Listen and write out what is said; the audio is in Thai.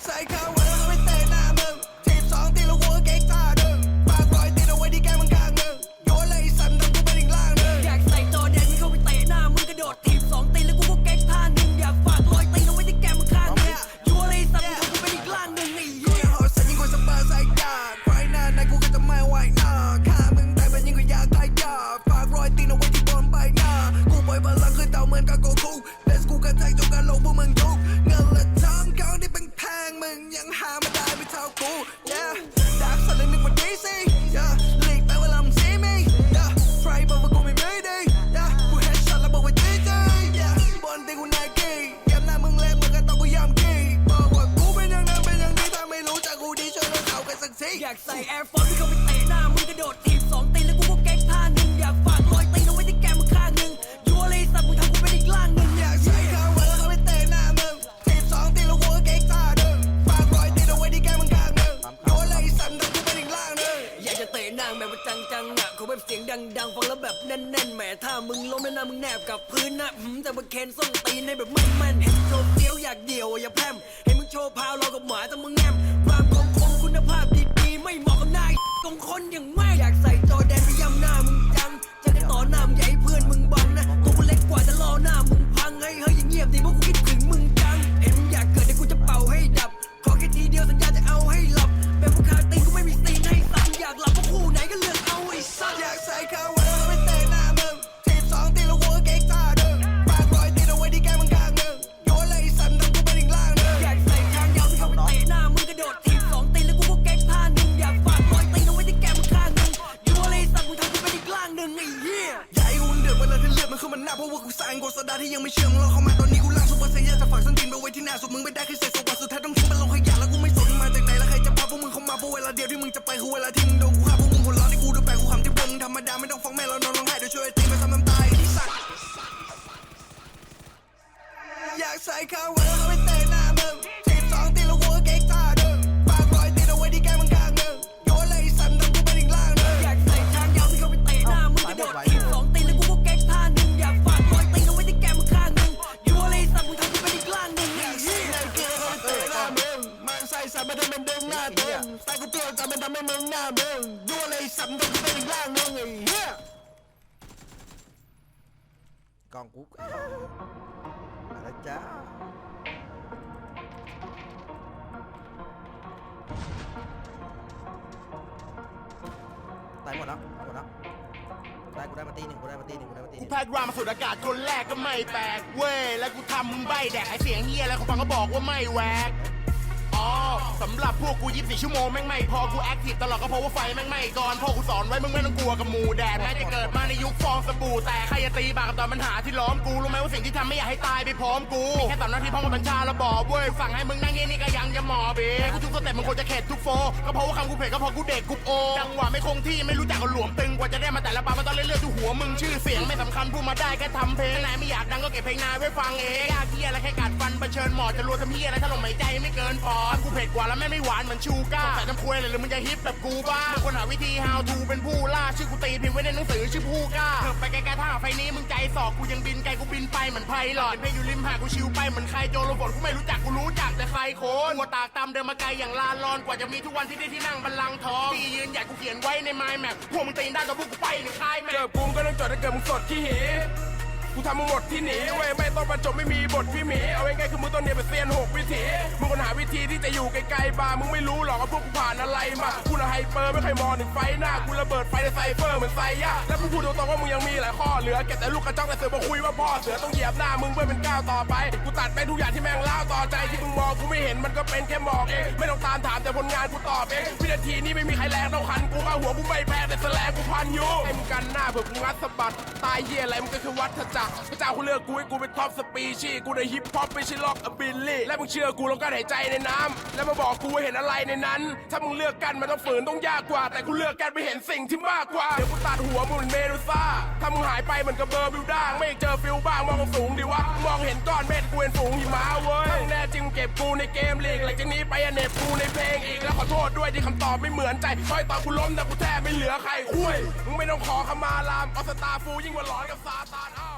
Say. อยากใส่แอร์ฟอร์ที่เขาไปเตะหน้ามึงกระโดดถีบสองตีแล้วกูก็แก๊กท่าหนึ่งอยากฝากรอยตีนเอาไว้ที่แกมึงข้างหนึ่งยัวเลยสัตว์มึงทำกูเป็นอีกล่างหนึ่งอยากใส่คาวันแล้วเขาไปเตะหน้ามึงถีบสองตีแล้วกูก็แก๊กท่าหนึ่งฝากรอยตีนเอาไว้ที่แกมึงข้างหนึ่งยัวเลยสัตว์มึงทำกูเป็นอีกล่างหนึ่งอยากจะเตะหน้าแบบจังจังอะเขาแบบเสียงดังๆฟังแล้วแบบแน่นๆแหมถ้ามึงล้มแล้วหน้ามึงแนบกับพื้นนะหืมแต่มึงเคนส้นตีนในแบบมึงแม่นเห็นโจเดียวอยากเดียวอย่าแพมให้มึงโชว์พาวเรากับหมาแต่มึงแงมความคมคุณภาพ คนอย่าง ช่วยตีมาซ้ำน้ำตายไอ้สัตว์อยากใส่ข้าวไว้แล้วไม่เตะหน้ามึงทีบสองตีแล้วหัวเก๊กตาเด้อปากรอยตีเอาไว้ที่แก้มมึงข้างหนึ่งโยนเลยสันทำกูเป็นอีกล่างหนึ่งอยากใส่ทางยาวที่เขาไปเตะหน้ามึงกระโดดทีบสองตีแล้วกูก็เก๊กท่าหนึ่งอยากฝากรอยตีเอาไว้ที่แก้มมึงข้างหนึ่งโยนเลยสันมึงทำกูเป็นอีกล่างหนึ่งไอ้เหี้ยเกลือเขาเตะหน้ามึงมันใส่สัตว์มันทำเป็นดึงหน้าตึงใส่กูตัวแต่มันทำให้มึงหน้ามึงโยัวเลยสัตว์มันเป็นอีกร่างนึงไอ้เหี้ย กล่องกุ๊กมาแล้วจ้าตายหมดแล้วตายหมดแล้วได้กูได้มาตีหนึ่งกูได้มาตีหนึ่งกูได้มาตีหกูนึ่งแพทย์รามาสูดอากาศคนแรกก็ไม่แปลกเว้ย แล้วกูทำมึงใบแดกไอเสียงเฮียแล้วเขาฟังก็บอกว่าไม่แวก อ๋อสำหรับพวกกู24ชั่วโมงแม่งไม่พอกูแอคทีฟตลอดก็เพราะว่าไฟแม่งไม่ก่อนพ่อกูสอนไว้มึงไม่ต้องกลัวกับหมูแดดแม้จะเกิดมาในยุคฟองสบู่แต่ใครจะตีปากกับตอนปัญหาที่ล้อมกูรู้ไหมว่าสิ่งที่ทำไม่อยากให้ตายไปพร้อมกูมีแค่ตอนหน้าที่พ่อมาบัญชาแล้วบอกเว้ยสั่งให้มึงนั่งเงี้ยนี่ก็ยังจะหมอเบกูทุกสเต็ปมึงควรจะเข็ดทุกโฟก็เพราะว่าคำกูเผ็ดก็เพราะกูเด็กกูโอจังหวะไม่คงที่ไม่รู้จักกับหลวมตึงกว่าจะได้มาแต่ละบาร์มันต้องเลื่อยๆดูหัวมึงชื่อเสียงไม่สำคัญพูดมาได้แค่ทำเพลงนายไม่อยากดังก็เก็บเพลงนายไว้ฟังเองยากเฮียอะไรแค่กัดฟันเผชิญหมอจะรัวทำเฮียอะไรถ้าลมหายใจไม่เกินปอดกูเผ็ดกว่าแล้วแม่ไม่หวานเหมือนชูก้าแต่น้ำควยเลยหรือมึงจะฮิปแบบกูบ้างมึงควรหาวิธี how to เป็นผู้ล่าชื่อกูตีพิมพ์ไว้ในหนังสือชื่อผู้กล้าเถิบไปไกลๆถ้าหากไฟนี้มึงใจสอกกูยังบินไกลกูบินไปเหมือนไพลอตเพลงอยู่ริมหาดกูชิวไปเหมือนใครโจรลมฝนกูไม่รู้จักกูรู้จักแต่ใครโคนกูตากตามเดินมาไกลอย่างลานลอนกว่าจะมีทุกวันที่ได้ที่นั่งบัลลังก์ทองที่ยืนหยัดกูเขียนไว้ในไมล์แมปพวกมึงตีนได้กับพวกกูไปในค่ายแมเจอกูก็ต้องจอดถ้าเกิดมึงสดที่หีกูทำมึงหมดที่หนีเว้ยไม่ต้องประจบไม่มีบทพี่หมีเอาง่ายๆคือมึงต้องเรียนเป็นเซียนหกวิถีมึงคนหา วิธีที่จะอยู่ไกลๆบามึงไม่รู้หรอกว่าพวกกูผ่านอะไรมากูนะไฮเปอร์ไม่เคยมองถึงไฟหน้ากูระเบิดไฟในไซเฟอร์เหมือนไซย่าแล้วมึงพูดตรงๆว่ามึงยังมีหลายข้อเหลือเก็บแต่ลูกกระจอกแต่เสือมาคุยว่าพ่อเสือต้องเหยียบหน้ามึงเพื่อเป็นก้าวต่อไปกูตัดไปทุกอย่างที่แม่งเล่าต่อใจที่มึงมองกูไม่เห็นมันก็เป็นแค่หมอกเองไม่ต้องตามถามแต่ผลงานกูตอบเองวินาทีนี้ไม่มีใครแรงเท่าคันกูก็หัวกูไม่แพ้แต่แสลงกูพันอยู่ให้มึงกันหน้าเผื่อกูงัดสะบัดตายเหี้ยอะไรมึงก็คือวัฏจักรพระเจ้ากูเลือกกูให้กูเป็นท็อปสปีชีกูในฮิปฮอปไม่ใช่ล็อกอบิลลี่และมึงเชื่อกูลงการหายใจในน้ำแล้วมาบอกกูว่าเห็นอะไรในนั้น ถ้ามึงเลือกกันมันต้องฝืนต้องยากกว่า แต่กูเลือกกันไปเห็นสิ่งที่มากกว่า เดี๋ยวกูตัดหัวมึงเหมือนเมดูซ่า ถ้ามึงหายไปเหมือนกับเบอร์บิวด้างไม่เจอฟิลบ้างมองสูงดิวะ มองเห็นก้อนเมฆกูเห็นฝูงหิมะเว้ยถ้ามึงแน่จริงเก็บกูในเกมลีกหลังจากนี้ไปอะเน็บกูในเพลงอีกแล้วขอโทษด้วยที่คำตอบไม่เหมือนใจคอยตอบกูล้มแต่กูแทบไม่เหลือใครคุยมึงไม่ต้องขอขมาลามออสตาฟูยิ่งกว่าหลอนกับซาตานอ้า